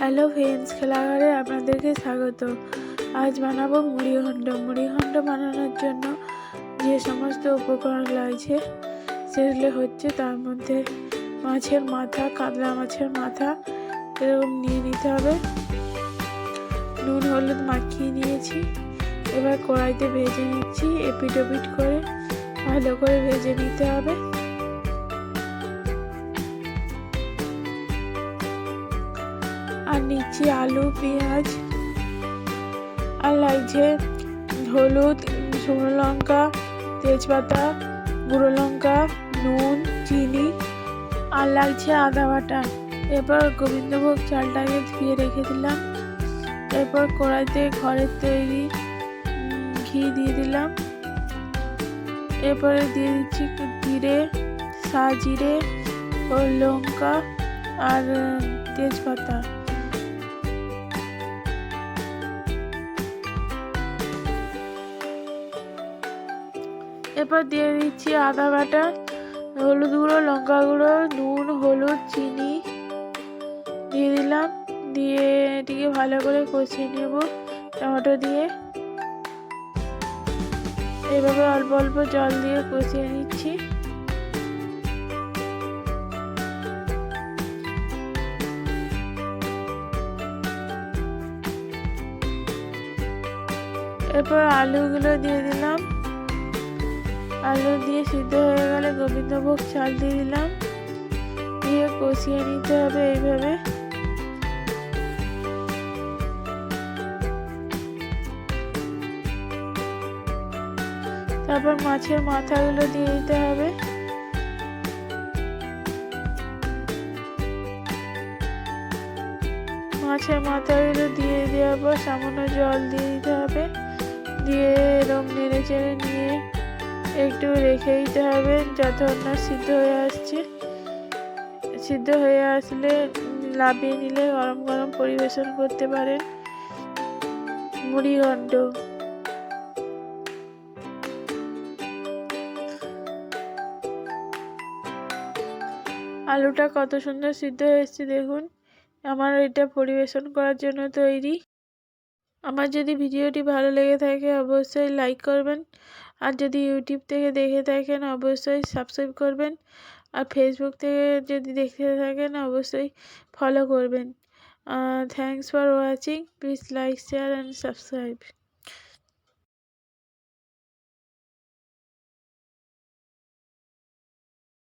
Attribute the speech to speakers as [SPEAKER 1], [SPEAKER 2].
[SPEAKER 1] Hello friends, খেলাঘরে আপনাদেরকে স্বাগত। আজ বানাবো মুড়িঘণ্ড মুড়িঘণ্ড বানানোর জন্য যে সমস্ত উপকরণ লাগছে, সেগুলো হচ্ছে তার মধ্যে মাছের মাথা, কাতলা মাছের মাথা, এরকম নিয়ে নিতে হবে। নুন, হলুদ মাখিয়ে নিয়েছি। এবার কড়াইতে ভেজে নিচ্ছি এপিট ওপিট করে। ভালো করে ভেজে নিতে হবে। আর নিচে আলু, পেঁয়াজ, আর লাগছে হলুদ, শুকনো লঙ্কা, তেজপাতা, গুঁড়ো লঙ্কা, নুন, চিনি আর লাগছে আদা বাটা। এরপর গোবিন্দভোগ চালটাকে ধুয়ে রেখে দিলাম। এরপর কড়াইতে ঘরের তৈরি ঘি দিয়ে দিলাম। এরপরে দিয়ে দিচ্ছি জিরে, সা জিরে ও লঙ্কা আর তেজপাতা। এরপর দিয়ে দিচ্ছি আদা বাটা, হলুদ গুঁড়ো, লঙ্কা গুঁড়ো, নুন, হলুদ, চিনি দিয়ে দিলাম। দিয়ে এটিকে ভালো করে কষিয়ে নেব টমেটো দিয়ে। এভাবে অল্প অল্প জল দিয়ে কষিয়ে নিচ্ছি। এরপর আলুগুলো দিয়ে দিলাম। আলু দিয়ে সিদ্ধ হয়ে গেলে গোবিন্দভোগ চাল দিয়ে দিলাম। দিয়ে কষিয়ে নিতে হবে এইভাবে। তারপর মাছের মাথাগুলো দিয়ে দিতে হবে। মাছের মাথাগুলো দিয়ে দেওয়ার পর সামান্য জল দিয়ে দিতে হবে। দিয়ে এরকম নেড়ে চেড়ে নিয়ে একটু রেখে দিতে হবে যতক্ষণ না সিদ্ধ হয়ে আসছে। সিদ্ধ হয়ে আসলে লাভিয়ে নিলে গরম গরম পরিবেশন করতে পারেন। মুড়িঘণ্ড আলুটা কত সুন্দর সিদ্ধ হয়েছে দেখুন। আমার এটা পরিবেশন করার জন্য তৈরি। আমার যদি ভিডিওটি ভালো লেগে থাকে অবশ্যই লাইক করবেন আর যদি ইউটিউব থেকে দেখে থাকেন, অবশ্যই সাবস্ক্রাইব করবেন। আর ফেসবুক থেকে যদি দেখতে থাকেন, অবশ্যই ফলো করবেন। Thanks for watching please like share and subscribe